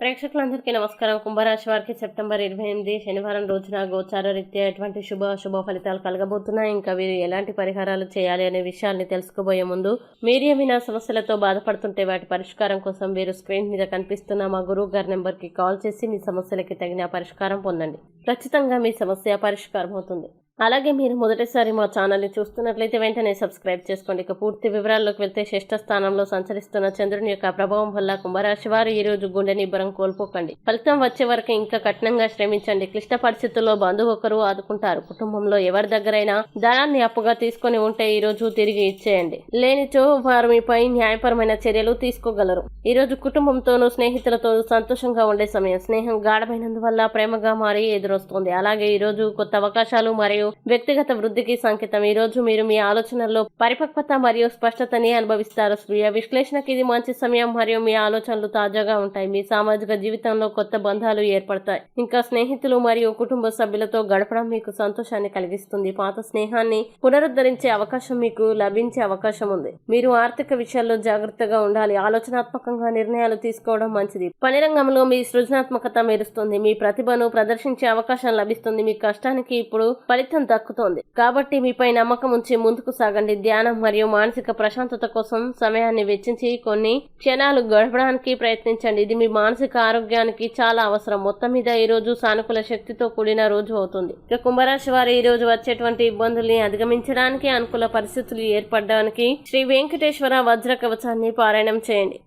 ప్రేక్షకులందరికీ నమస్కారం. కుంభరాశి వారికి సెప్టెంబర్ ఇరవై ఎనిమిది శనివారం రోజున గోచార రీత్యా ఎటువంటి శుభ శుభ ఫలితాలు కలగబోతున్నాయి? ఇంకా వీరు ఎలాంటి పరిహారాలు చేయాలి అనే విషయాన్ని తెలుసుకోబోయే ముందు మీరు ఏమైనా సమస్యలతో బాధపడుతుంటే వాటి పరిష్కారం కోసం వీరు స్క్రీన్ మీద కనిపిస్తున్న మా గురువు గారి నెంబర్కి కాల్ చేసి మీ సమస్యలకి తగిన పరిష్కారం పొందండి. ఖచ్చితంగా మీ సమస్య పరిష్కారం అవుతుంది. అలాగే మీరు మొదటిసారి మా ఛానల్ని చూస్తున్నట్లయితే వెంటనే సబ్స్క్రైబ్ చేసుకోండి. ఇక పూర్తి వివరాల్లోకి వెళ్తే శిష్ట స్థానంలో సంచరిస్తున్న చంద్రుని యొక్క ప్రభావం వల్ల కుంభరాశి వారు ఈ రోజు గుండె నిబ్బరం కోల్పోకండి. ఫలితం వచ్చే వరకు ఇంకా కఠినంగా శ్రమించండి. క్లిష్ట పరిస్థితుల్లో బంధువు ఒకరు ఆదుకుంటారు. కుటుంబంలో ఎవరి దగ్గరైనా ధనాన్ని అప్పుగా తీసుకొని ఉంటే ఈ రోజు తిరిగి ఇచ్చేయండి. లేనిచో వారు మీపై న్యాయపరమైన చర్యలు తీసుకోగలరు. ఈ రోజు కుటుంబంతోనూ స్నేహితులతో సంతోషంగా ఉండే సమయం స్నేహం గాఢమైనందువల్ల ప్రేమగా మారి ఎదురొస్తుంది. అలాగే ఈ రోజు కొత్త అవకాశాలు మరియు వ్యక్తిగత వృద్ధికి సంకేతం. ఈ రోజు మీరు మీ ఆలోచనల్లో పరిపక్వత మరియు స్పష్టతని అనుభవిస్తారు. స్వీయ విశ్లేషణకి ఇది మంచి సమయం మరియు మీ ఆలోచనలు తాజాగా ఉంటాయి. మీ సామాజిక జీవితంలో కొత్త బంధాలు ఏర్పడతాయి. ఇంకా స్నేహితులు మరియు కుటుంబ సభ్యులతో గడపడం మీకు సంతోషాన్ని కలిగిస్తుంది. పాత స్నేహాన్ని పునరుద్ధరించే అవకాశం మీకు లభించే అవకాశం ఉంది. మీరు ఆర్థిక విషయాల్లో జాగ్రత్తగా ఉండాలి. ఆలోచనాత్మకంగా నిర్ణయాలు తీసుకోవడం మంచిది. పని రంగంలో మీ సృజనాత్మకత మెరుస్తుంది. మీ ప్రతిభను ప్రదర్శించే అవకాశం లభిస్తుంది. మీ కష్టానికి ఇప్పుడు ఫలితం దక్కుతోంది. కాబట్టి మీపై నమ్మకం ఉంచి ముందుకు సాగండి. ధ్యానం మరియు మానసిక ప్రశాంతత కోసం సమయాన్ని వెచ్చించి కొన్ని క్షణాలు గడపడానికి ప్రయత్నించండి. ఇది మీ మానసిక ఆరోగ్యానికి చాలా అవసరం. మొత్తం మీద ఈ రోజు సానుకూల శక్తితో కూడిన రోజు అవుతుంది. ఇక కుంభరాశి వారు ఈ రోజు వచ్చేటువంటి ఇబ్బందుల్ని అధిగమించడానికి అనుకూల పరిస్థితులు ఏర్పడడానికి శ్రీ వెంకటేశ్వర వజ్ర కవచాన్ని పారాయణం చేయండి.